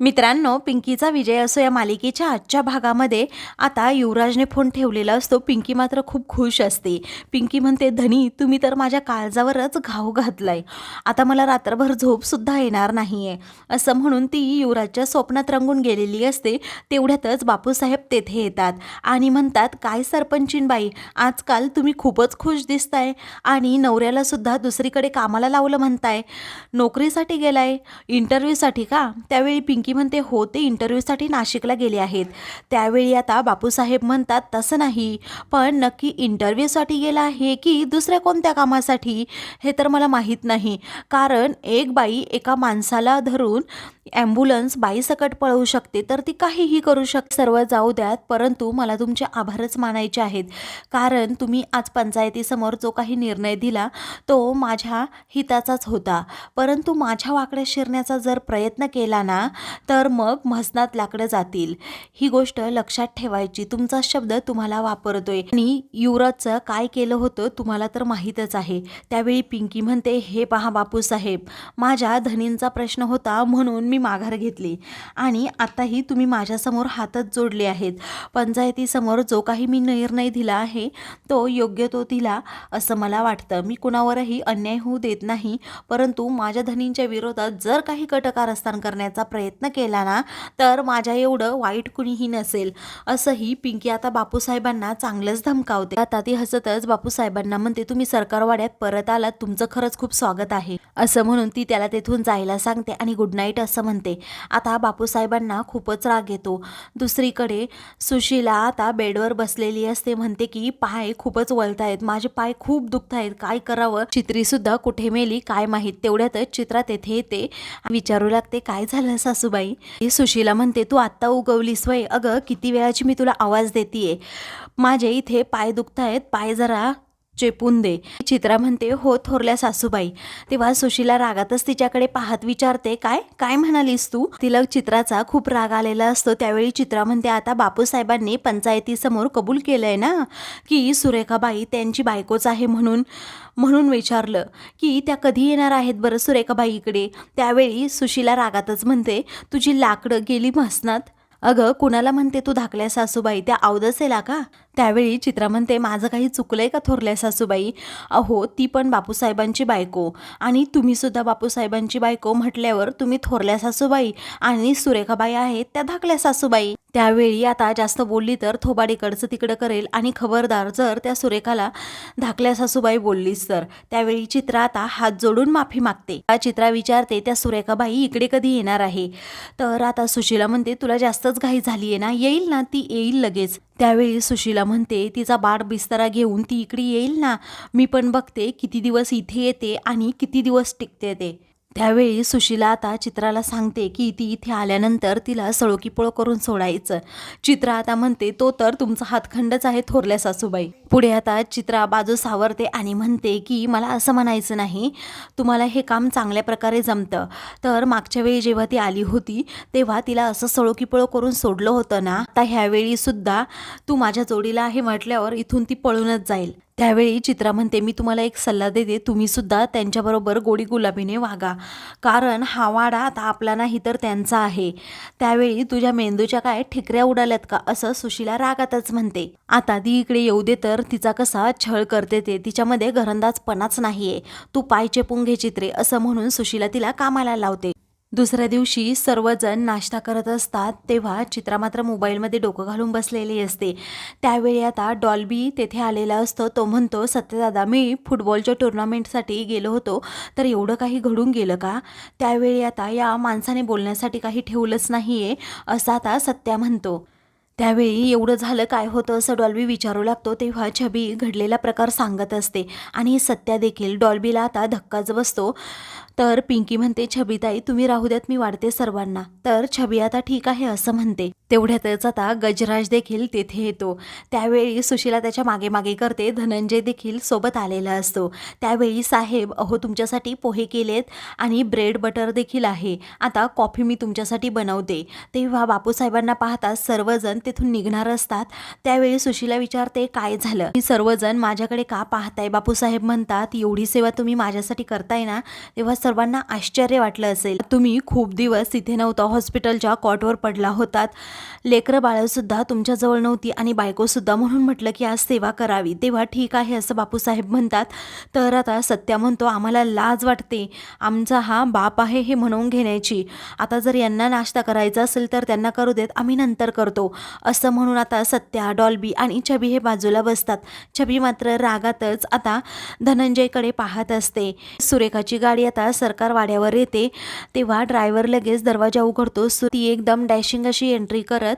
मित्रांनो पिंकीचा विजय असो या मालिकेच्या आजच्या भागामध्ये आता युवराजने फोन ठेवलेला असतो. पिंकी मात्र खूप खुश असते. पिंकी म्हणते धनी तुम्ही तर माझ्या काळजावरच घाव घातलाय. आता मला रात्रभर झोपसुद्धा येणार नाही आहे असं म्हणून ती युवराजच्या स्वप्नात रंगून गेलेली असते. तेवढ्यातच बापूसाहेब तेथे येतात आणि म्हणतात काय सरपंचीनबाई आजकाल तुम्ही खूपच खुश दिसताय आणि नवऱ्यालासुद्धा दुसरीकडे कामाला लावलं म्हणताय. नोकरीसाठी गेलाय इंटरव्ह्यूसाठी का? त्यावेळी पिंकी म्हणते हो ते इंटरव्ह्यूसाठी नाशिकला गेले आहेत. त्यावेळी आता बापूसाहेब म्हणतात तसं नाही. पण नक्की इंटरव्ह्यूसाठी गेला आहे की दुसऱ्या कोणत्या कामासाठी? हे तर मला माहीत नाही. कारण एक बाई एका माणसाला धरून ॲम्ब्युलन्स बाईसकट पळवू शकते तर ती काहीही करू शक सर्व जाऊ द्यात परंतु मला तुमचे आभारच मानायचे आहेत. कारण तुम्ही आज पंचायतीसमोर जो काही निर्णय दिला तो माझ्या हिताचाच होता. परंतु माझ्या वाकड्या शिरण्याचा जर प्रयत्न केला ना तर मग म्हसनात लाकडं जातील. ही गोष्ट लक्षात ठेवायची. तुमचा शब्द तुम्हाला वापरतोय. आणि युवराजचं काय केलं होतं तुम्हाला तर माहीतच आहे. त्यावेळी पिंकी म्हणते हे पहा बापूसाहेब माझ्या धनींचा प्रश्न होता म्हणून मी माघार घेतली. आणि आताही तुम्ही माझ्यासमोर हातच जोडले आहेत. पंचायतीसमोर जो काही मी निर्णय दिला आहे तो योग्य तो दिला असं मला वाटतं. मी कुणावरही अन्याय होऊ देत नाही. परंतु माझ्या धनींच्या विरोधात जर काही कटकारस्थान करण्याचा प्रयत्न केला ना तर माझ्या एवढं वाईट कुणीही नसेल. असंही पिंकी आता बापूसाहेबांना चांगलंच धमकावते. आता ती हसतच बापूसाहेबांना म्हणते तुम्ही सरकारवाड्यात परत आलात तुमचं खरंच खूप स्वागत आहे. असं म्हणून ती त्याला तेथून जायला सांगते आणि गुड नाईट असं म्हणते. आता बापूसाहेबांना खूपच राग येतो. दुसरीकडे सुशीला आता बेडवर बसलेली असते म्हणते की पाय खूपच वळतायत माझे पाय खूप दुखत आहेत काय करावं? चित्री सुद्धा कुठे मेली काय माहीत? तेवढ्यातच चित्रा तेथे येते विचारू लागते काय झालं सासूबाई? बाई. सुशीला म्हणते तू आत्ता उगवलीस वय. अगं किती वेळाची मी तुला आवाज देतीये. माझे इथे पाय दुखतायत. पाय जरा चेपून दे. चित्रा म्हणते हो थोरल्या सासूबाई. तेव्हा सुशीला रागातच तिच्याकडे पाहत विचारते काय? काय म्हणालीस तू? तिला चित्राचा खूप राग आलेला असतो. त्यावेळी चित्रा म्हणते आता बापूसाहेबांनी पंचायतीसमोर कबूल केलंय ना की सुरेखाबाई त्यांची बायकोच आहे म्हणून म्हणून विचारलं की त्या कधी येणार आहेत बरं सुरेखाबाई इकडे? त्यावेळी सुशीला रागातच म्हणते तुझी लाकडं गेली म्हसनात? अगं कुणाला म्हणते तू धाकल्या सासूबाई? त्या अवदसेला का? त्यावेळी चित्रा म्हणते माझं काही चुकलं आहे का थोरल्या सासूबाई? अहो ती पण बापूसाहेबांची बायको. आणि तुम्ही सुद्धा बापूसाहेबांची बायको म्हटल्यावर तुम्ही थोरल्या सासूबाई आणि सुरेखाबाई आहेत त्या धाकल्या सासूबाई. त्यावेळी आता जास्त बोलली तर थोबाडीकडचं तिकडं करेल आणि खबरदार जर त्या सुरेखाला धाकल्या सासूबाई बोललीस तर. त्यावेळी चित्रा आता हात जोडून माफी मागते. त्या चित्रा विचारते त्या सुरेखाबाई इकडे कधी येणार आहे? तर आता सुशीला म्हणते तुला जास्तच घाई झाली आहे ना? येईल ना? ती येईल लगेच. त्यावेळी सुशीला म्हणते तिचा बाळ बिस्तरा घेऊन ती इकडे येईल ना? मी पण बघते किती दिवस इथे येते आणि किती दिवस टिकते ते. त्यावेळी सुशीला आता चित्राला सांगते की ती इथे आल्यानंतर तिला सळोकीपोळ करून सोडायचं. चित्रा आता म्हणते तो तर तुमचा हातखंडच आहे थोरल्या सासूबाई. पुढे आता चित्रा बाजू सावरते आणि म्हणते की मला असं म्हणायचं नाही. तुम्हाला हे काम चांगल्या प्रकारे जमतं. तर मागच्या वेळी जेव्हा ती आली होती तेव्हा तिला असं सळोकीपोळ करून सोडलं होतं ना. आता ह्यावेळी सुद्धा तू माझ्या जोडीला आहे म्हटल्यावर इथून ती पळूनच जाईल. त्यावेळी चित्रा म्हणते मी तुम्हाला एक सल्ला देते तुम्ही सुद्धा त्यांच्याबरोबर गोडी गुलाबीने वागा. कारण हा वाडा आता आपला नाही तर त्यांचा आहे. त्यावेळी तुझ्या मेंदूच्या काय ठिकऱ्या उडाल्यात का? असं सुशीला रागातच म्हणते. आता ती इकडे येऊ दे तर तिचा कसा छळ करते ते. तिच्यामध्ये घरंदाजपणाच नाहीये. तू पायचे पुंगे चित्रे असं म्हणून सुशीला तिला कामाला लावते. दुसऱ्या दिवशी सर्वजण नाश्ता करत असतात तेव्हा चित्रा मात्र मोबाईलमध्ये डोकं घालून बसलेली असते. त्यावेळी आता डॉल्बी तेथे आलेला असतो. तो म्हणतो सत्यदादा मी फुटबॉलच्या टुर्नामेंटसाठी गेलो होतो तर एवढं काही घडून गेलं का? त्यावेळी आता या माणसाने बोलण्यासाठी काही ठेवलंच नाही आहे असं आता सत्या म्हणतो. त्यावेळी एवढं झालं काय होतं असं डॉल्बी विचारू लागतो तेव्हा छबी घडलेला प्रकार सांगत असते. आणि सत्या देखील डॉल्बीला आता धक्काच बसतो. तर पिंकी म्हणते छबीताई तुम्ही राहू द्यात मी वाढते सर्वांना. तर छबी आता ठीक आहे असं म्हणते. तेवढ्यातच आता गजराज देखील तेथे येतो. त्यावेळी सुशीला त्याच्यामागे मागे करते धनंजय देखील सोबत आलेला असतो. त्यावेळी साहेब अहो तुमच्यासाठी पोहे केलेत आणि ब्रेड बटर देखील आहे. आता कॉफी मी तुमच्यासाठी बनवते. तेव्हा बापूसाहेबांना पाहता सर्वजण ते तेथून निघणार असतात त्यावेळी सुशीला विचारते काय झालं? मी सर्वजण माझ्याकडे का पाहताय? बापूसाहेब म्हणतात एवढी सेवा तुम्ही माझ्यासाठी करताय ना तेव्हा सर्वांना आश्चर्य वाटलं असेल. तुम्ही खूप दिवस इथे नव्हता हॉस्पिटलच्या कॉटवर पडला होतात. लेकरं बाळंसुद्धा तुमच्याजवळ नव्हती आणि बायकोसुद्धा म्हणून म्हटलं की आज सेवा करावी. तेव्हा ठीक आहे असं बापूसाहेब म्हणतात. तर आता सत्या म्हणतो आम्हाला लाज वाटते. आमचा हा बाप आहे हे म्हणून घेण्याची. आता जर यांना नाश्ता करायचा असेल तर त्यांना करू देत आम्ही नंतर करतो. असं म्हणून आता सत्या डॉल्बी आणि छबी हे बाजूला बसतात. छबी मात्र रागातच आता धनंजयकडे पाहत असते. सुरेखाची गाडी आता सरकार वाड्यावर येते. तेव्हा ड्रायव्हर लगेच दरवाजा उघडतो. सु ती एकदम डॅशिंग अशी एंट्री करत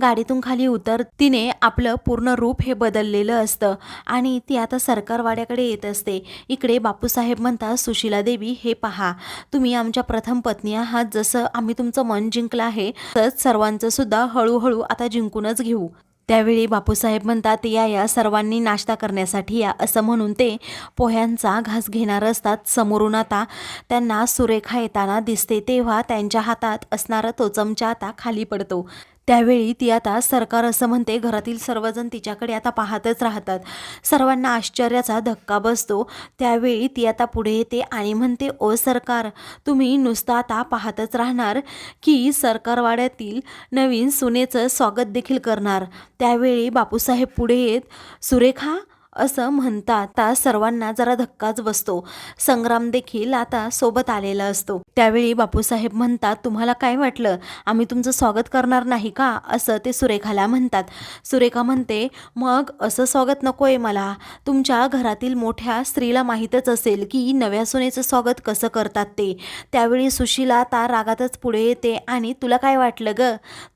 गाडीतून खाली उतर तिने आपलं पूर्ण रूप हे बदललेलं असतं. आणि ती आता सरकारवाड्याकडे येत असते. इकडे बापूसाहेब म्हणतात सुशीला देवी हे पहा. तुम्ही आमच्या प्रथम पत्नी आहात. जसं आम्ही तुमचं मन जिंकलं आहे तसंच सर्वांचं सुद्धा हळूहळू आता जिंकूनच घेऊ. त्यावेळी बापूसाहेब म्हणतात या या सर्वांनी नाश्ता करण्यासाठी या असं म्हणून ते पोह्यांचा घास घेणार असतात समोरून आता. त्यांना सुरेखा येताना दिसते तेव्हा त्यांच्या हातात असणारा तो चमचा आता खाली पडतो. त्यावेळी ती आता सरकार असं म्हणते घरातील सर्वजण तिच्याकडे आता पाहतच राहतात. सर्वांना आश्चर्याचा धक्का बसतो. त्यावेळी ती आता पुढे येते आणि म्हणते ओ सरकार तुम्ही नुसतं आता पाहतच राहणार की सरकारवाड्यातील नवीन सुनेचं स्वागत देखील करणार. त्यावेळी बापूसाहेब पुढे येत सुरेखा असं म्हणतात. आता सर्वांना जरा धक्काच बसतो. संग्राम देखील आता सोबत आलेला असतो. त्यावेळी बापूसाहेब म्हणतात तुम्हाला काय वाटलं? आम्ही तुमचं स्वागत करणार नाही का? असं ते सुरेखाला म्हणतात. सुरेखा म्हणते मग असं स्वागत नको आहे मला. तुमच्या घरातील मोठ्या स्त्रीला माहीतच असेल की नव्या सुनेचं स्वागत कसं करतात ते. त्यावेळी सुशीला आता रागातच पुढे येते. आणि तुला काय वाटलं ग?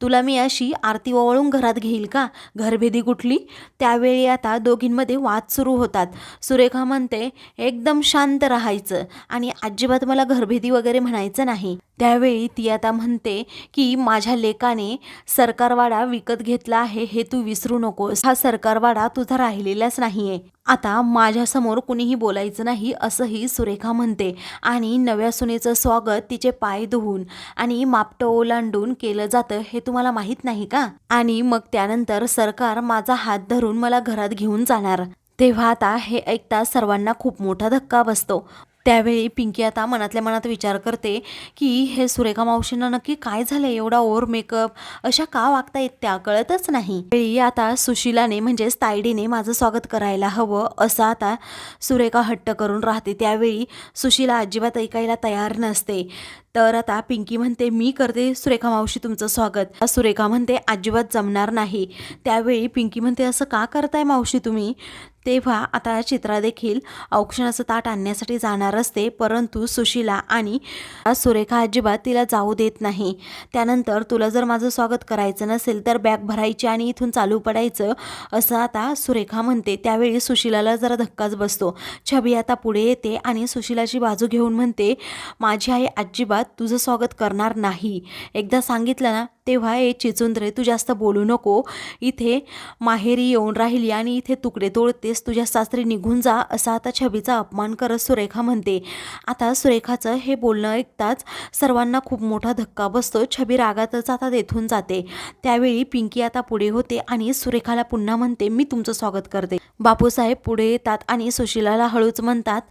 तुला मी अशी आरती ओवाळून घरात घेईल का? घरभेदी कुठली? त्यावेळी आता दोघींमध्ये वा वाद सुरू होतात. सुरेखा म्हणते एकदम शांत राहायचं आणि अजिबात मला घरभेदी वगैरे म्हणायचं नाही. त्यावेळी ती आता म्हणते की माझ्या लेकाने सरकारवाडा विकत घेतला आहे हे तू विसरू नकोस. हा सरकारवाडा तुझा राहिलेलाच नाहीये. आता माझ्यासमोर कुणीही बोलायचं नाही असंही सुरेखा म्हणते आणि नव्या सुनेचं स्वागत तिचे पाय धुवून आणि मापटं ओलांडून केलं जातं हे तुम्हाला माहीत नाही का? आणि मग त्यानंतर सरकार माझा हात धरून मला घरात घेऊन जाणार. तेव्हा आता हे ऐकता सर्वांना खूप मोठा धक्का बसतो. त्यावेळी पिंकी आता मनातल्या मनात विचार करते की हे सुरेखा मावशींना नक्की काय झालं एवढा ओव्हर मेकअप अशा का वागता येत त्या? कळतच नाही. वेळी आता सुशिलाने म्हणजेच तायडीने माझं स्वागत करायला हवं असं आता सुरेखा हट्ट करून राहते. त्यावेळी सुशिला अजिबात ऐकायला तयार नसते. तर आता पिंकी म्हणते मी करते सुरेखा मावशी तुमचं स्वागत. सुरेखा म्हणते अजिबात जमणार नाही. त्यावेळी पिंकी म्हणते असं का करताय मावशी तुम्ही? तेव्हा आता चित्रा देखील औक्षणाचं ताट आणण्यासाठी जाणार असते परंतु सुशीला आणि सुरेखा अजिबात तिला जाऊ देत नाही. त्यानंतर तुला जर माझं स्वागत करायचं नसेल तर बॅग भरायची आणि इथून चालू पडायचं असं आता सुरेखा म्हणते. त्यावेळी सुशीलाला जरा धक्काच बसतो. छबी आता पुढे येते आणि सुशीलाची बाजू घेऊन म्हणते माझी आई अजिबात तुझं स्वागत करणार नाही. एकदा सांगितलं ना तेव्हा ए चिचुंद्रे तू जास्त बोलू नको. इथे माहेरी येऊन राहिली आणि इथे तुकडे तोडतेस तुझ्या सासरी निघून जा असा आता छबीचा अपमान करत सुरेखा म्हणते. आता सुरेखाचं हे बोलणं ऐकताच सर्वांना खूप मोठा धक्का बसतो. छबी रागातच आता तेथून जाते. त्यावेळी पिंकी आता पुढे होते आणि सुरेखाला पुन्हा म्हणते मी तुमचं स्वागत करते. बापूसाहेब पुढे येतात आणि सुशिलाला हळूच म्हणतात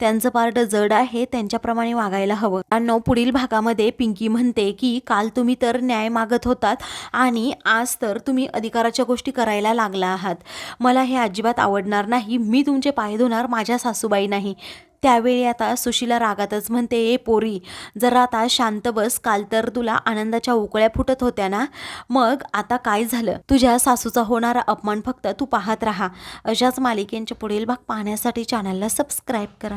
त्यांचं पार्ट जड आहे त्यांच्याप्रमाणे वागायला हवं. आणि पुढील भागामध्ये पिंकी म्हणते की काल तुम्ही तर न्याय मागत होतात. आणि आज तर तुम्ही अधिकाराच्या गोष्टी करायला लागला आहात. मला हे अजिबात आवडणार नाही. मी तुमचे पाय धुणार माझ्या सासूबाई नाही. त्यावेळी आता सुशीला रागातच म्हणते ए पोरी जर आता शांत बस. काल तर तुला आनंदाच्या उकळ्या फुटत होत्या ना? मग आता काय झालं? तुझ्या सासूचा होणारा अपमान फक्त तू पाहत राहा. अशाच मालिकेंच्या पुढील भाग पाहण्यासाठी चॅनलला सबस्क्राईब करा.